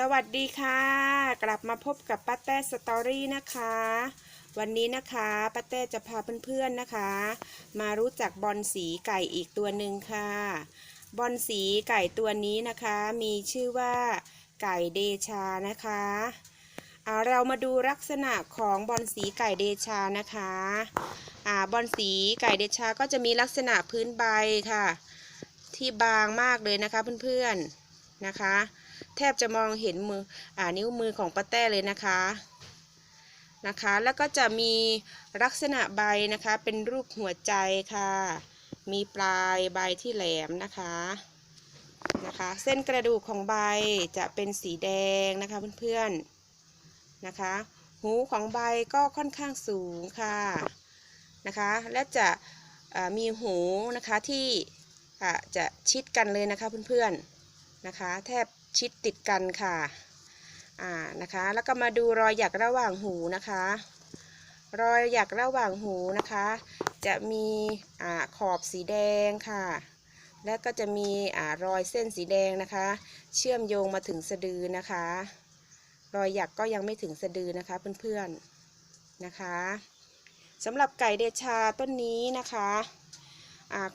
สวัสดีค่ะ กลับมาพบกับป้าแต้สตอรี่นะคะ วันนี้นะคะป้าแต้จะพาเพื่อนๆนะคะ มารู้จักบอลสีไก่อีกตัวหนึ่งค่ะ บอลสีไก่ตัวนี้นะคะ มีชื่อว่าไก่เดชานะคะอ่าเรามาดูลักษณะของบอลสีไก่เดชานะคะอ่าบอลสีไก่เดชาก็จะมีลักษณะพื้นใบค่ะ ที่บางมากเลยนะคะเพื่อนๆนะคะ แทบจะมองเห็นมืออ่านิ้วมือของป้าแต้เลยนะคะนะคะ แล้วก็จะมีลักษณะใบนะคะ เป็นรูปหัวใจค่ะ มีปลายใบที่แหลมนะคะนะคะ เส้นกระดูกของใบจะเป็นสีแดงนะคะเพื่อนๆนะคะ หูของใบก็ค่อนข้างสูงค่ะนะคะ และจะมีหูนะคะที่จะชิดกันเลยนะคะเพื่อนๆนะคะ แทบ ชิดติดกันค่ะอ่านะคะ แล้วก็มาดูรอยหยักระหว่างหูนะคะ รอยหยักระหว่างหูนะคะ จะมีอ่าขอบสีแดงค่ะ และก็จะมีอ่ารอยเส้นสีแดงนะคะ เชื่อมโยงมาถึงสะดือนะคะ รอยหยักก็ยังไม่ถึงสะดือนะคะเพื่อนๆนะคะสำหรับไก่เดชาต้นนี้นะคะ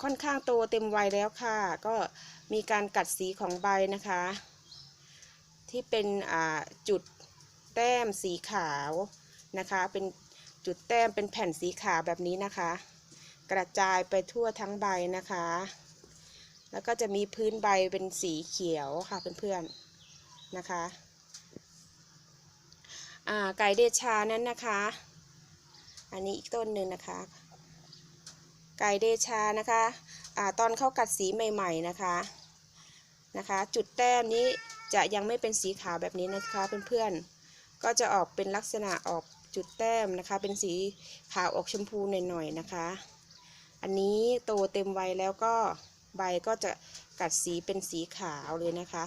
ค่อนข้างโตเต็มวัยแล้วค่ะ ก็มีการกัดสีของใบนะคะ ที่เป็นจุดแต้มสีขาวนะคะ เป็นจุดแต้มเป็นแผ่นสีขาวแบบนี้นะคะ กระจายไปทั่วทั้งใบนะคะ แล้วก็จะมีพื้นใบเป็นสีเขียวค่ะเพื่อนๆนะคะไก่เดชานั้นนะคะ อันนี้อีกต้นหนึ่งนะคะ ไก่เดชานะคะอ่าตอนเข้ากัดสีใหม่ ๆนะคะนะคะ จุดแต้มนี้ จะยังไม่เป็นสีขาวแบบนี้นะคะเพื่อนๆ ก็จะออกเป็นลักษณะออกจุดแต้มนะคะ เป็นสีขาวออกชมพูหน่อยๆนะคะ อันนี้โตเต็มวัยแล้วก็ใบก็จะกัดสีเป็นสีขาวเลยนะคะ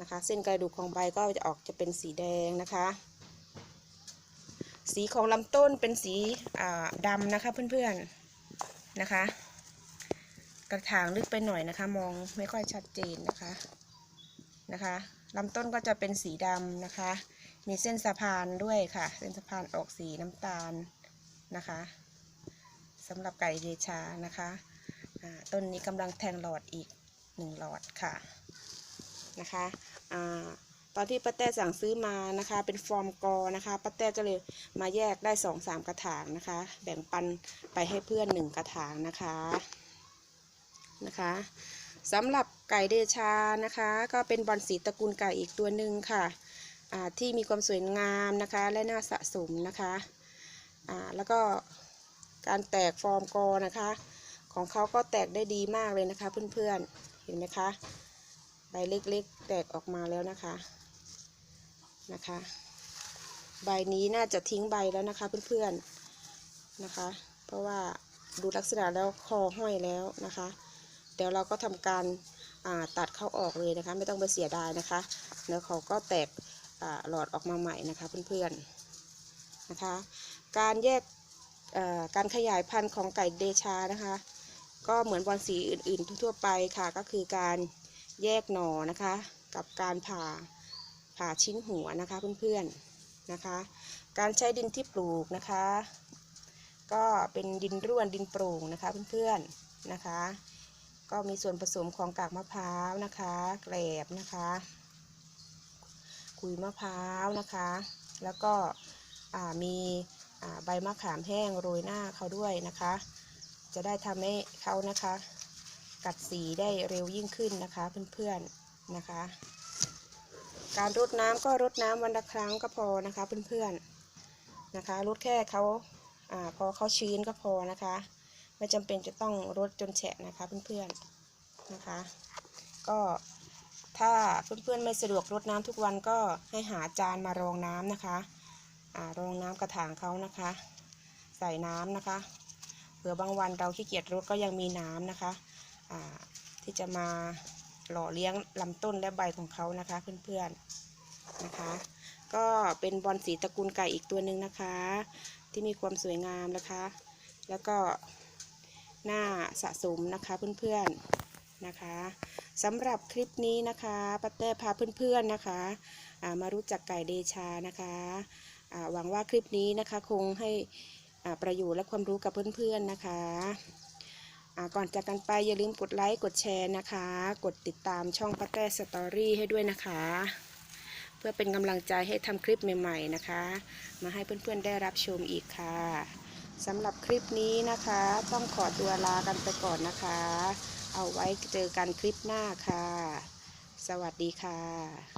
นะคะ เส้นกระดูกของใบก็จะออกจะเป็นสีแดงนะคะ สีของลำต้นเป็นสีอ่าดำนะคะเพื่อนๆนะคะ กระถางลึกไปหน่อยนะคะ มองไม่ค่อยชัดเจนนะคะ นะคะลำต้นก็จะเป็นสีดำนะคะ มีเส้นสะพานด้วยค่ะ เส้นสะพานออกสีน้ำตาลนะคะสำหรับไก่เดชานะคะต้นนี้กำลังแทงหลอดอีกหนึ่งหลอดค่ะนะคะอตอนที่ป้าแต้สั่งซื้อมานะคะ เป็นฟอร์มกอนะคะป้าแต้ก็เลยมาแยกได้สองสามกระถางนะคะ แบ่งปันไปให้เพื่อนหนึ่งกระถางนะคะนะคะ สำหรับไก่เดชานะคะ ก็เป็นบอลสีตระกูลไก่อีกตัวหนึ่งค่ะที่มีความสวยงามนะคะ และน่าสะสมนะคะแล้วก็การแตกฟอร์มกอนะคะ ของเขาก็แตกได้ดีมากเลยนะคะ เพื่อนๆเห็นไหมคะใบเล็กๆ แตกออกมาแล้วนะคะนะคะ ใบนี้น่าจะทิ้งใบแล้วนะคะเพื่อนๆนะคะ เพราะว่าดูลักษณะแล้วคอห้อยแล้วนะคะ เดี๋ยวเราก็ทำการาตัดเข้าออกเลยนะคะ ไม่ต้องไปเสียดายนะคะแล้วเขาก็แตกหลอดออกมาใหม่นะคะเพื่อนๆนะคะ การแยกการขยายพันธุ์ของไก่เดชานะคะ ก็เหมือนบอลสีอื่นๆ ทั่วไปค่ะ ก็คือการแยกหน่อนะคะ กับการผ่าผ่าชิ้นหัวนะคะเพื่อนๆนะคะ การใช้ดินที่ปลูกนะคะ ก็เป็นดินร่วนดินโปร่งนะคะเพื่อนๆนะคะ ก็มีส่วนผสมของกากมะพร้าวนะคะแกลบนะคะขุยมะพร้าวนะคะ แล้วก็มีใบมะขามแห้งโรยหน้าเขาด้วยนะคะ จะได้ทำให้เขานะคะ กัดสีได้เร็วยิ่งขึ้นนะคะเพื่อนๆนะคะ การรดน้ำก็รดน้ำวันละครั้งก็พอนะคะเพื่อนๆนะคะรดแค่เขาอ่าพอเขาชื้นก็พอนะคะ ไม่จำเป็นจะต้องรดจนแฉะนะคะเพื่อนๆนะคะ ก็ถ้าเพื่อนๆไม่สะดวกรดน้ำทุกวันก็ให้หาจานมารองน้ำนะคะอ่ารองน้ำกระถางเขานะคะ ใส่น้ำนะคะเผื่อบางวันเราขี้เกียจรดก็ยังมีน้ำนะคะอ่าที่จะมาหล่อเลี้ยงลำต้นและใบของเขานะคะเพื่อนๆนะคะ ก็เป็นบอลสีตระกูลไก่อีกตัวหนึ่งนะคะ ที่มีความสวยงามนะคะ แล้วก็ น่าสะสมนะคะเพื่อนๆนะคะสำหรับคลิปนี้นะคะป้าแต้พาเพื่อนๆนะคะมารู้จักไก่เดชานะคะหวังว่าคลิปนี้นะคะคงให้ประโยชน์และความรู้กับเพื่อนๆนะคะก่อนจากกันไปอย่าลืมกดไลค์กดแชร์นะคะ กดติดตามช่องป้าแต้สตอรี่ให้ด้วยนะคะ เพื่อเป็นกำลังใจให้ทำคลิปใหม่ๆนะคะ มาให้เพื่อนๆได้รับชมอีกค่ะ สำหรับคลิปนี้นะคะ ต้องขอตัวลากันไปก่อนนะคะ เอาไว้เจอกันคลิปหน้าค่ะ สวัสดีค่ะ